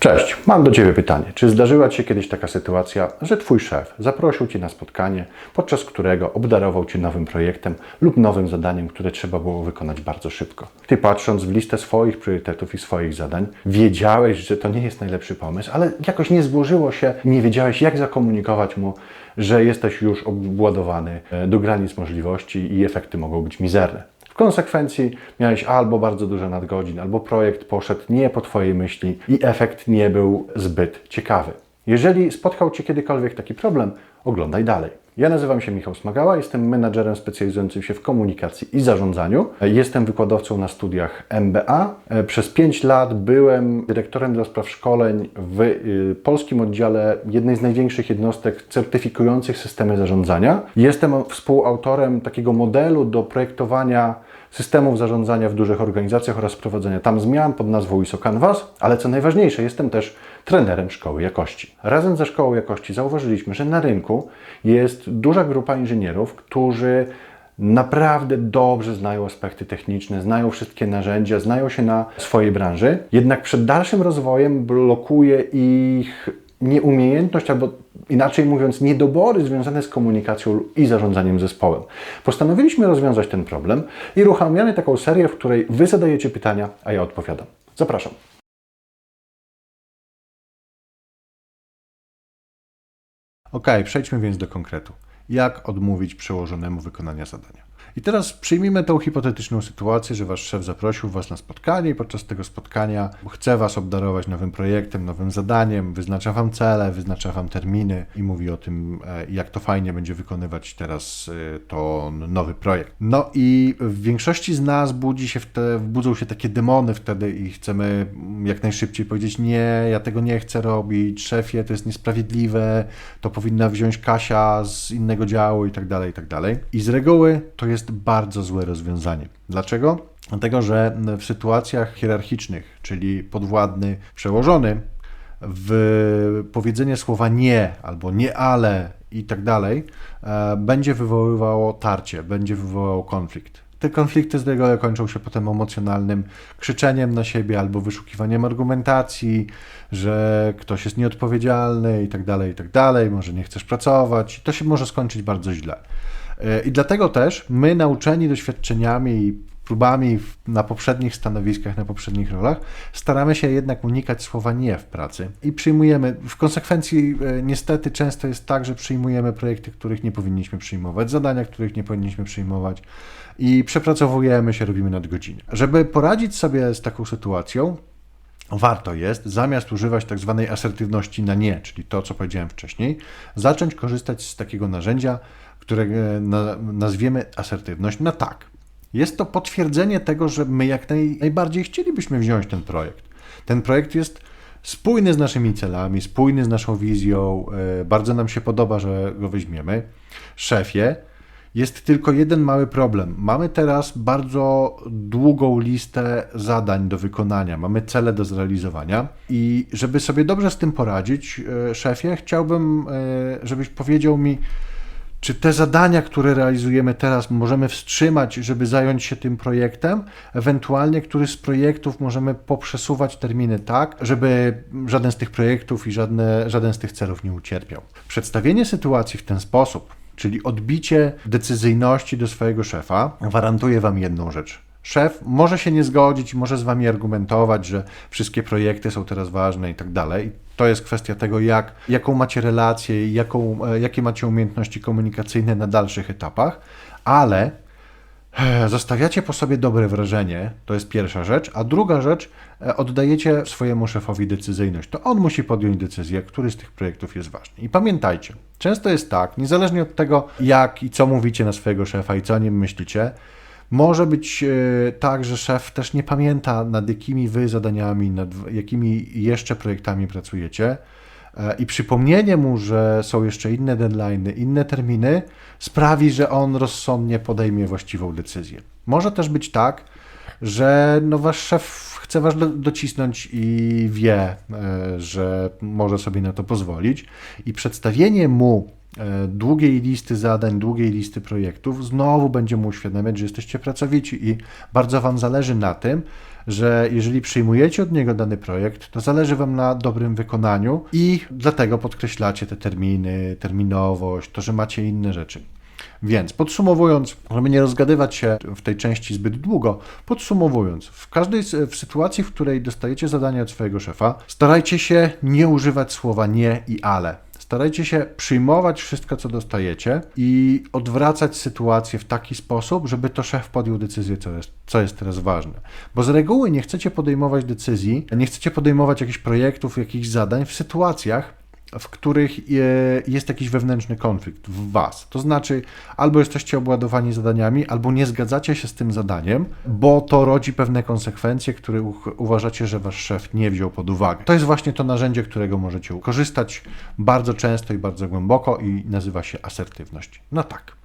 Cześć, mam do Ciebie pytanie. Czy zdarzyła Ci się kiedyś taka sytuacja, że Twój szef zaprosił Cię na spotkanie, podczas którego obdarował Cię nowym projektem lub nowym zadaniem, które trzeba było wykonać bardzo szybko? Ty patrząc w listę swoich priorytetów i swoich zadań, wiedziałeś, że to nie jest najlepszy pomysł, ale jakoś nie złożyło się, nie wiedziałeś jak zakomunikować mu, że jesteś już obładowany e, do granic możliwości i efekty mogą być mizerne. Konsekwencji miałeś albo bardzo dużo nadgodzin, albo projekt poszedł nie po Twojej myśli i efekt nie był zbyt ciekawy. Jeżeli spotkał Cię kiedykolwiek taki problem, oglądaj dalej. Ja nazywam się Michał Smagała, jestem menadżerem specjalizującym się w komunikacji i zarządzaniu. Jestem wykładowcą na studiach MBA. Przez 5 lat byłem dyrektorem do spraw szkoleń w y, polskim oddziale jednej z największych jednostek certyfikujących systemy zarządzania. Jestem współautorem takiego modelu do projektowania systemów zarządzania w dużych organizacjach oraz wprowadzenia tam zmian pod nazwą ISO Canvas, ale co najważniejsze, jestem też trenerem szkoły jakości. Razem ze szkołą jakości zauważyliśmy, że na rynku jest duża grupa inżynierów, którzy naprawdę dobrze znają aspekty techniczne, znają wszystkie narzędzia, znają się na swojej branży, jednak przed dalszym rozwojem blokuje ich nieumiejętność albo inaczej mówiąc, niedobory związane z komunikacją i zarządzaniem zespołem. Postanowiliśmy rozwiązać ten problem i uruchamiamy taką serię, w której Wy zadajecie pytania, a ja odpowiadam. Zapraszam. Ok, przejdźmy więc do konkretu. Jak odmówić przełożonemu wykonania zadania? I teraz przyjmijmy tą hipotetyczną sytuację, że wasz szef zaprosił was na spotkanie i podczas tego spotkania chce was obdarować nowym projektem, nowym zadaniem, wyznacza wam cele, wyznacza wam terminy i mówi o tym, e, jak to fajnie będzie wykonywać teraz e, to nowy projekt. No i w większości z nas budzi się wtedy, budzą się takie demony wtedy i chcemy jak najszybciej powiedzieć nie, ja tego nie chcę robić, szefie, to jest niesprawiedliwe, to powinna wziąć Kasia z innego działu i tak dalej, i tak dalej. I z reguły to jest bardzo złe rozwiązanie. Dlaczego? Dlatego, że w sytuacjach hierarchicznych, czyli podwładny, przełożony, w powiedzenie słowa nie albo nie ale i tak dalej, e, będzie wywoływało tarcie, będzie wywoływało konflikt. Te konflikty z reguły kończą się potem emocjonalnym krzyczeniem na siebie albo wyszukiwaniem argumentacji, że ktoś jest nieodpowiedzialny i tak dalej, i tak dalej, może nie chcesz pracować. To się może skończyć bardzo źle. E, I dlatego też my, nauczeni doświadczeniami i próbami na poprzednich stanowiskach, na poprzednich rolach, staramy się jednak unikać słowa nie w pracy i przyjmujemy, w konsekwencji e, niestety często jest tak, że przyjmujemy projekty, których nie powinniśmy przyjmować, zadania, których nie powinniśmy przyjmować i przepracowujemy się, robimy nadgodziny. Żeby poradzić sobie z taką sytuacją, warto jest, zamiast używać tak zwanej asertywności na nie, czyli to, co powiedziałem wcześniej, zacząć korzystać z takiego narzędzia, które nazwiemy asertywność na tak. Jest to potwierdzenie tego, że my jak naj, najbardziej chcielibyśmy wziąć ten projekt. Ten projekt jest spójny z naszymi celami, spójny z naszą wizją, e, bardzo nam się podoba, że go weźmiemy. Szefie, jest tylko jeden mały problem. Mamy teraz bardzo długą listę zadań do wykonania, mamy cele do zrealizowania i żeby sobie dobrze z tym poradzić, e, szefie, chciałbym, e, żebyś powiedział mi, czy te zadania, które realizujemy teraz, możemy wstrzymać, żeby zająć się tym projektem? Ewentualnie, który z projektów możemy poprzesuwać terminy tak, żeby żaden z tych projektów i żadne, żaden z tych celów nie ucierpiał. Przedstawienie sytuacji w ten sposób, czyli odbicie decyzyjności do swojego szefa, gwarantuje Wam jedną rzecz. Szef może się nie zgodzić, może z Wami argumentować, że wszystkie projekty są teraz ważne i tak dalej. To jest kwestia tego, jak, jaką macie relację, jaką, e, jakie macie umiejętności komunikacyjne na dalszych etapach, ale e, zostawiacie po sobie dobre wrażenie, to jest pierwsza rzecz, a druga rzecz, e, oddajecie swojemu szefowi decyzyjność. To on musi podjąć decyzję, który z tych projektów jest ważny. I pamiętajcie, często jest tak, niezależnie od tego, jak i co mówicie na swojego szefa i co o nim myślicie, może być e, tak, że szef też nie pamięta, nad jakimi wy zadaniami, nad jakimi jeszcze projektami pracujecie. E, I przypomnienie mu, że są jeszcze inne deadlines, inne terminy, sprawi, że on rozsądnie podejmie właściwą decyzję. Może też być tak, że no wasz szef chce was docisnąć i wie, e, że może sobie na to pozwolić, i przedstawienie mu długiej listy zadań, długiej listy projektów, znowu będzie mu uświadamiać, że jesteście pracowici i bardzo Wam zależy na tym, że jeżeli przyjmujecie od niego dany projekt, to zależy Wam na dobrym wykonaniu i dlatego podkreślacie te terminy, terminowość, to, że macie inne rzeczy. Więc podsumowując, żeby nie rozgadywać się w tej części zbyt długo, podsumowując, w każdej w sytuacji, w której dostajecie zadanie od swojego szefa, starajcie się nie używać słowa nie i ale. Starajcie się przyjmować wszystko, co dostajecie i odwracać sytuację w taki sposób, żeby to szef podjął decyzję, co jest, co jest teraz ważne. Bo z reguły nie chcecie podejmować decyzji, nie chcecie podejmować jakichś projektów, jakichś zadań w sytuacjach, w których jest jakiś wewnętrzny konflikt w Was. To znaczy, albo jesteście obładowani zadaniami, albo nie zgadzacie się z tym zadaniem, bo to rodzi pewne konsekwencje, które uważacie, że Wasz szef nie wziął pod uwagę. To jest właśnie to narzędzie, którego możecie korzystać bardzo często i bardzo głęboko i nazywa się asertywność. No tak.